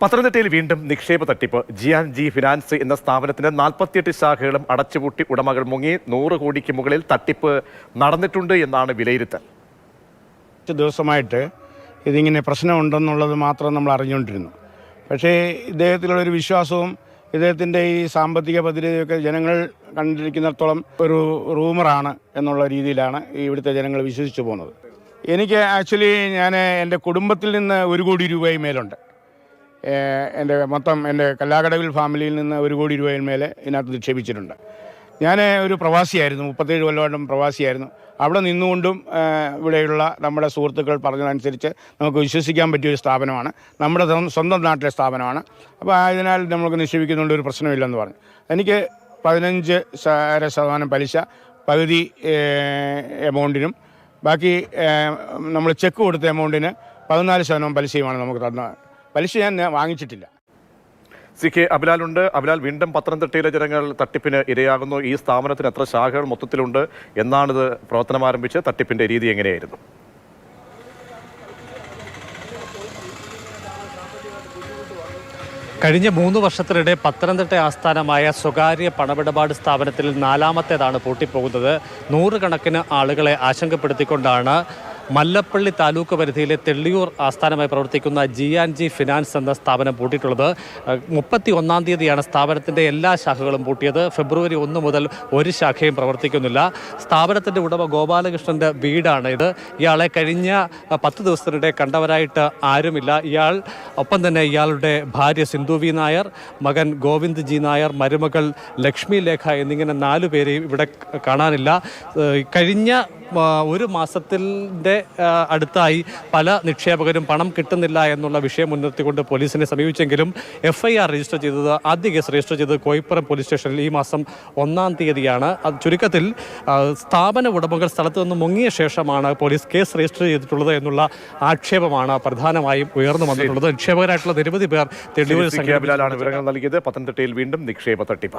പത്തനംതിട്ടയിൽ വീണ്ടും നിക്ഷേപ തട്ടിപ്പ്. ജിയാൻ ജി ഫിനാൻസ് എന്ന സ്ഥാപനത്തിന്റെ നാൽപ്പത്തിയെട്ട് ശാഖകളും അടച്ചുപൂട്ടി ഉടമകൾ മുങ്ങി നൂറ് കോടിക്ക് മുകളിൽ തട്ടിപ്പ് നടന്നിട്ടുണ്ട് എന്നാണ് വിലയിരുത്തൽ. ദിവസമായിട്ട് ഇതിങ്ങനെ പ്രശ്നമുണ്ടെന്നുള്ളത് മാത്രം നമ്മൾ അറിഞ്ഞുകൊണ്ടിരുന്നു. പക്ഷേ ഇദ്ദേഹത്തിലുള്ളൊരു വിശ്വാസവും ഇദ്ദേഹത്തിന്റെ ഈ സാമ്പത്തിക ഭദ്രതയൊക്കെ ജനങ്ങൾ കണ്ടിരിക്കുന്നിടത്തോളം ഒരു റൂമറാണ് എന്നുള്ള രീതിയിലാണ് ഇവിടുത്തെ ജനങ്ങൾ വിശ്വസിച്ചു പോകുന്നത്. എനിക്ക് ആക്ച്വലി ഞാൻ എന്റെ കുടുംബത്തിൽ നിന്ന് ഒരു കോടി രൂപയും മേലുണ്ട്. എന്റെ മൊത്തം എന്റെ കല്ലാകടവിൽ ഫാമിലിയിൽ നിന്ന് ഒരു കോടി രൂപയിൽ മേലെ ഇതിനകത്ത് നിക്ഷേപിച്ചിട്ടുണ്ട്. ഞാൻ ഒരു പ്രവാസിയായിരുന്നു മുപ്പത്തേഴ് കൊല്ലമായിട്ടും പ്രവാസിയായിരുന്നു. അവിടെ നിന്നുകൊണ്ടും ഇവിടെയുള്ള നമ്മുടെ സുഹൃത്തുക്കൾ പറഞ്ഞതനുസരിച്ച് നമുക്ക് വിശ്വസിക്കാൻ പറ്റിയ ഒരു സ്ഥാപനമാണ്. നമ്മുടെ സ്വന്തം നാട്ടിലെ സ്ഥാപനമാണ്. അപ്പോൾ ആയതിനാൽ നമുക്ക് നിക്ഷേപിക്കുന്നതുകൊണ്ട് ഒരു പ്രശ്നമില്ലെന്ന് പറഞ്ഞു. എനിക്ക് പതിനഞ്ച് അര ശതമാനം പലിശ പകുതി എമൗണ്ടിനും ബാക്കി നമ്മൾ ചെക്ക് കൊടുത്ത എമൗണ്ടിന് പതിനാല് ശതമാനം പലിശയുമാണ് നമുക്ക് തന്നത് പലിശ ഞാൻ വാങ്ങിച്ചിട്ടില്ല. സി കെ അബിലാലുണ്ട്. അബിലാൽ വീണ്ടും പത്തനംതിട്ടയിലെ ജനങ്ങൾ തട്ടിപ്പിന് ഇരയാകുന്നു. ഈ സ്ഥാപനത്തിന് എത്ര ശാഖകൾ മൊത്തത്തിലുണ്ട് എന്നാണിത് പ്രവർത്തനം ആരംഭിച്ച് തട്ടിപ്പിന്റെ രീതി എങ്ങനെയായിരുന്നു? കഴിഞ്ഞ മൂന്ന് വർഷത്തിനിടെ പത്തനംതിട്ട ആസ്ഥാനമായ സ്വകാര്യ പണമിടപാട് സ്ഥാപനത്തിൽ നാലാമത്തേതാണ് പൂട്ടിപ്പോകുന്നത്. നൂറുകണക്കിന് ആളുകളെ ആശങ്കപ്പെടുത്തിക്കൊണ്ടാണ് മല്ലപ്പള്ളി താലൂക്ക് പരിധിയിലെ തെള്ളിയൂർ ആസ്ഥാനമായി പ്രവർത്തിക്കുന്ന ജി ആൻഡ് ജി ഫിനാൻസ് എന്ന സ്ഥാപനം പൂട്ടിയിട്ടുള്ളത്. മുപ്പത്തി ഒന്നാം തീയതിയാണ് സ്ഥാപനത്തിന്റെ എല്ലാ ശാഖകളും പൂട്ടിയത്. ഫെബ്രുവരി ഒന്ന് മുതൽ ഒരു ശാഖയും പ്രവർത്തിക്കുന്നില്ല. സ്ഥാപനത്തിന്റെ ഉടമ ഗോപാലകൃഷ്ണന്റെ വീടാണ് ഇത്. ഇയാളെ കഴിഞ്ഞ പത്ത് ദിവസത്തിനിടെ കണ്ടവരായിട്ട് ആരുമില്ല. ഇയാൾ ഒപ്പം തന്നെ ഇയാളുടെ ഭാര്യ സിന്ധു വി നായർ മകൻ ഗോവിന്ദ് ജി നായർ മരുമകൾ ലക്ഷ്മി ലേഖ എന്നിങ്ങനെ നാലു പേരെയും ഇവിടെ കാണാനില്ല. കഴിഞ്ഞ ഒരു മാസത്തിന്റെ അടുത്തായി പല നിക്ഷേപകരും പണം കിട്ടുന്നില്ല എന്നുള്ള വിഷയം മുൻനിർത്തിക്കൊണ്ട് പോലീസിനെ സമീപിച്ചെങ്കിലും എഫ് ഐ ആർ രജിസ്റ്റർ ചെയ്തത് ആദ്യ കേസ് രജിസ്റ്റർ ചെയ്തത് കോയിപ്പുറം പോലീസ് സ്റ്റേഷനിൽ ഈ മാസം ഒന്നാം തീയതിയാണ്. അത് ചുരുക്കത്തിൽ സ്ഥാപന ഉടമകൾ സ്ഥലത്ത് നിന്ന് മുങ്ങിയ ശേഷമാണ് പോലീസ് കേസ് രജിസ്റ്റർ ചെയ്തിട്ടുള്ളത് എന്നുള്ള ആക്ഷേപമാണ് പ്രധാനമായും ഉയർന്നു വന്നിട്ടുള്ളത്. നിക്ഷേപകരായിട്ടുള്ള നിരവധി പേർ തെളിവ് വിവരങ്ങൾ നൽകിയത്. പത്തനംതിട്ടയിൽ വീണ്ടും നിക്ഷേപ തട്ടിപ്പ്.